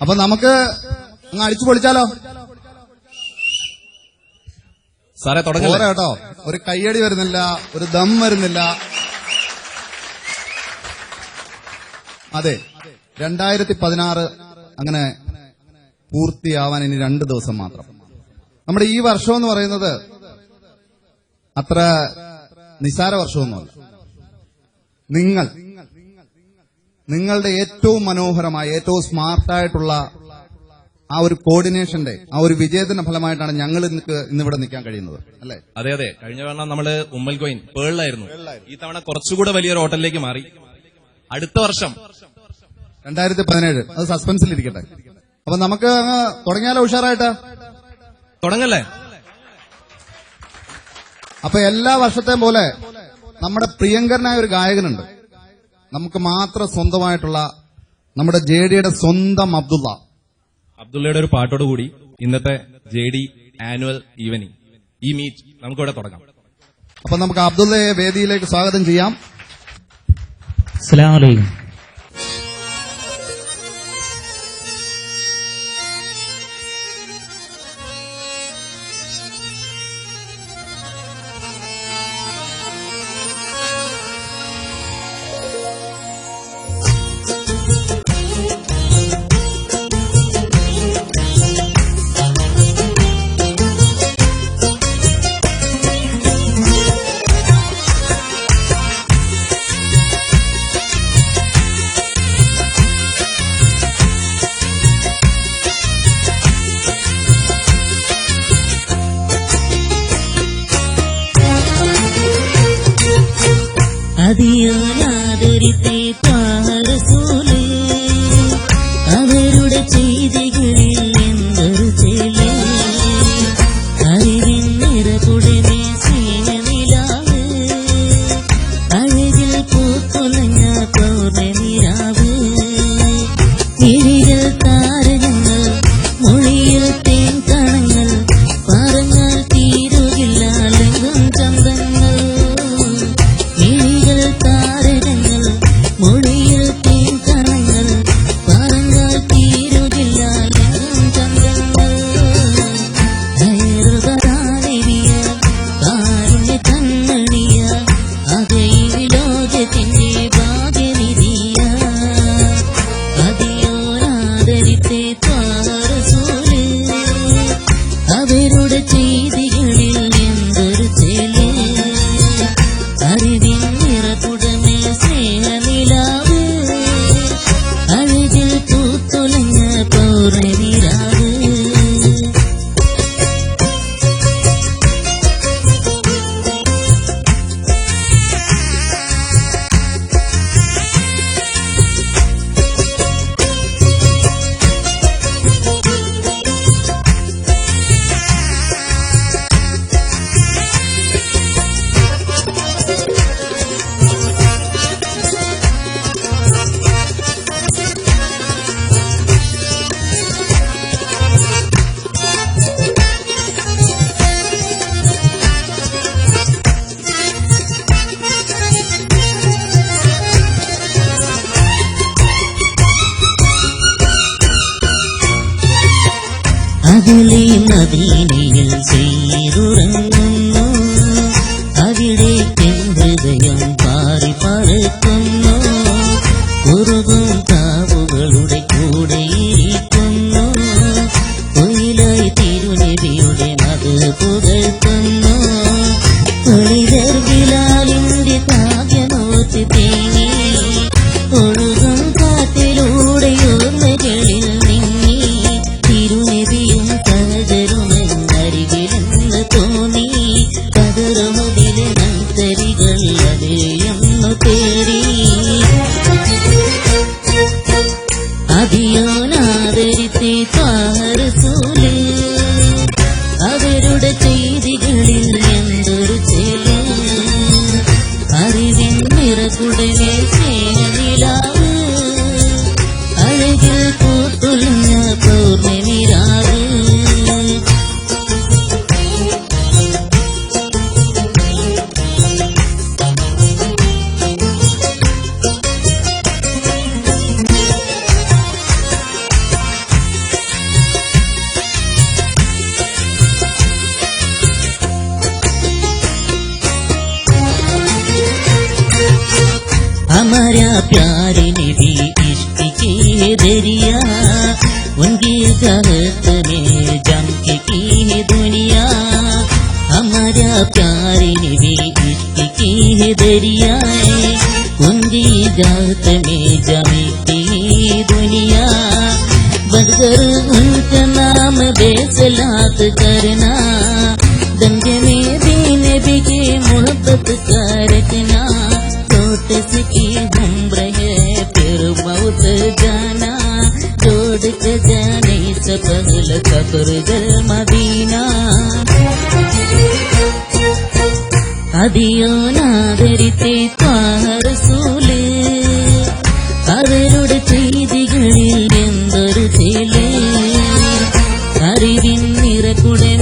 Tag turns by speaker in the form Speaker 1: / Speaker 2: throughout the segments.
Speaker 1: അപ്പൊ നമുക്ക് അങ്ങ് അടിച്ചു പൊളിച്ചാലോ?
Speaker 2: സാറേ
Speaker 1: തുടങ്ങി
Speaker 2: തുടങ്ങല്ലേ
Speaker 1: കേട്ടോ. ഒരു കയ്യടി വരുന്നില്ല ഒരു ദം വരുന്നില്ല. അതെ രണ്ടായിരത്തി പതിനാറ് അങ്ങനെ പൂർത്തിയാവാൻ ഇനി രണ്ട് ദിവസം മാത്രം. നമ്മുടെ ഈ വർഷം എന്ന് പറയുന്നത് അത്ര നിസാര വർഷമൊന്നുമല്ല. നിങ്ങൾ നിങ്ങളുടെ ഏറ്റവും മനോഹരമായ ഏറ്റവും സ്മാർട്ടായിട്ടുള്ള ആ ഒരു കോർഡിനേഷന്റെ ആ ഒരു വിജയത്തിന്റെ ഫലമായിട്ടാണ് ഞങ്ങൾ ഇന്ന് ഇന്നിവിടെ നിൽക്കാൻ കഴിയുന്നത് അല്ലെ?
Speaker 2: അതെ അതെ. കഴിഞ്ഞ തവണ നമ്മൾ ഉമ്മൽ കോയിൻ പേളിലായിരുന്നു. ഈ തവണ കുറച്ചുകൂടെ വലിയൊരു ഹോട്ടലിലേക്ക് മാറി. അടുത്ത വർഷം.
Speaker 1: രണ്ടായിരത്തി പതിനേഴ്. അത് സസ്പെൻസിൽ ഇരിക്കട്ടെ അപ്പൊ നമുക്ക് അങ്ങ് തുടങ്ങിയാലോ ഉഷാറായിട്ട്?
Speaker 2: തുടങ്ങല്ലേ?
Speaker 1: അപ്പൊ എല്ലാ വർഷത്തെയും പോലെ നമ്മുടെ പ്രിയങ്കരനായ ഒരു ഗായകനുണ്ട്. നമുക്ക് മാത്രം സ്വന്തമായിട്ടുള്ള നമ്മുടെ ജെ ഡിയുടെ സ്വന്തം അബ്ദുള്ള.
Speaker 2: അബ്ദുള്ളയുടെ ഒരു പാട്ടോട് കൂടി ഇന്നത്തെ ജെ ഡി ആനുവൽ ഈവനിങ് ഈ മീറ്റ് നമുക്കിവിടെ തുടങ്ങാം.
Speaker 1: അപ്പൊ നമുക്ക് അബ്ദുള്ളയെ വേദിയിലേക്ക് സ്വാഗതം ചെയ്യാം.
Speaker 3: അസ്സലാമു അതിയാലാദരിത്തെ പാരസൂൽ അവരുടെ ചെയ്തികളിൽ എന്തൊരു ചെൽ അറിവിൻ നിറകുടനെ மதுரை நவீனையில் செய்துறங்கும் നിറകുടനെ സ്നേഹനിലാവ് അഴകിൽ പൂത്തുലഞ്ഞ പൗർണമിരാവ് प्यारे नबी इश्क के दरिया, उनकी चाहत में जम के की दुनिया। हमारा प्यारे नबी इश्क की दरिया, उनकी चाहत में जम की दुनिया। बनकर उनका नाम बेसलात करना गंज में भी नबी की मोहब्बत का കബറുകൾ മദീന. അതിയോ അതിയോനാദരിത്തെ പാറസൂൽ അവരുടെ ചെയ്തികളിൽ എന്തൊരു ചേൽ അറിവിൻ നിറകുടൻ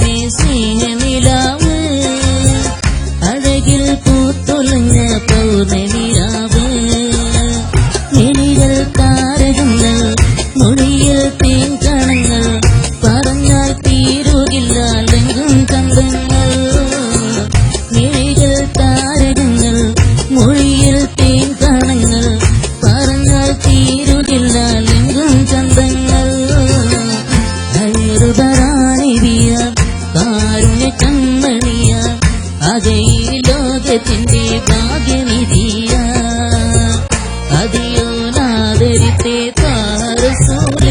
Speaker 3: താരസൂൽ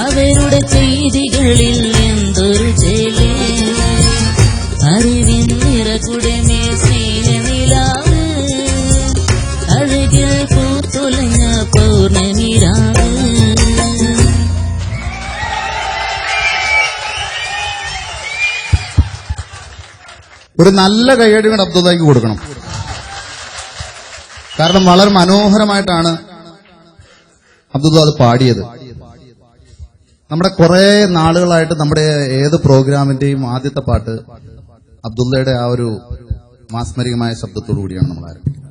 Speaker 3: അവരുടെ ചെയ്തികളിൽ എന്തൊരു ചേൽ അറിവിൻ നിറകുടമേ സ്നേഹനിലാവ് അഴകിൽ പൂത്തുലഞ്ഞ പൗർണമിരാവ്
Speaker 1: ഒരു നല്ല കൈയടി കൂടെ അബ്ദുള്ളയ്ക്ക് കൊടുക്കണം. കാരണം വളരെ മനോഹരമായിട്ടാണ് അബ്ദുള്ള അത് പാടിയത്. നമ്മുടെ കുറെ നാളുകളായിട്ട് നമ്മുടെ ഏത് പ്രോഗ്രാമിന്റെയും ആദ്യത്തെ പാട്ട് അബ്ദുള്ളയുടെ ആ ഒരു മാസ്മരികമായ ശബ്ദത്തോടു കൂടിയാണ് നമ്മൾ ആരംഭിക്കുന്നത്.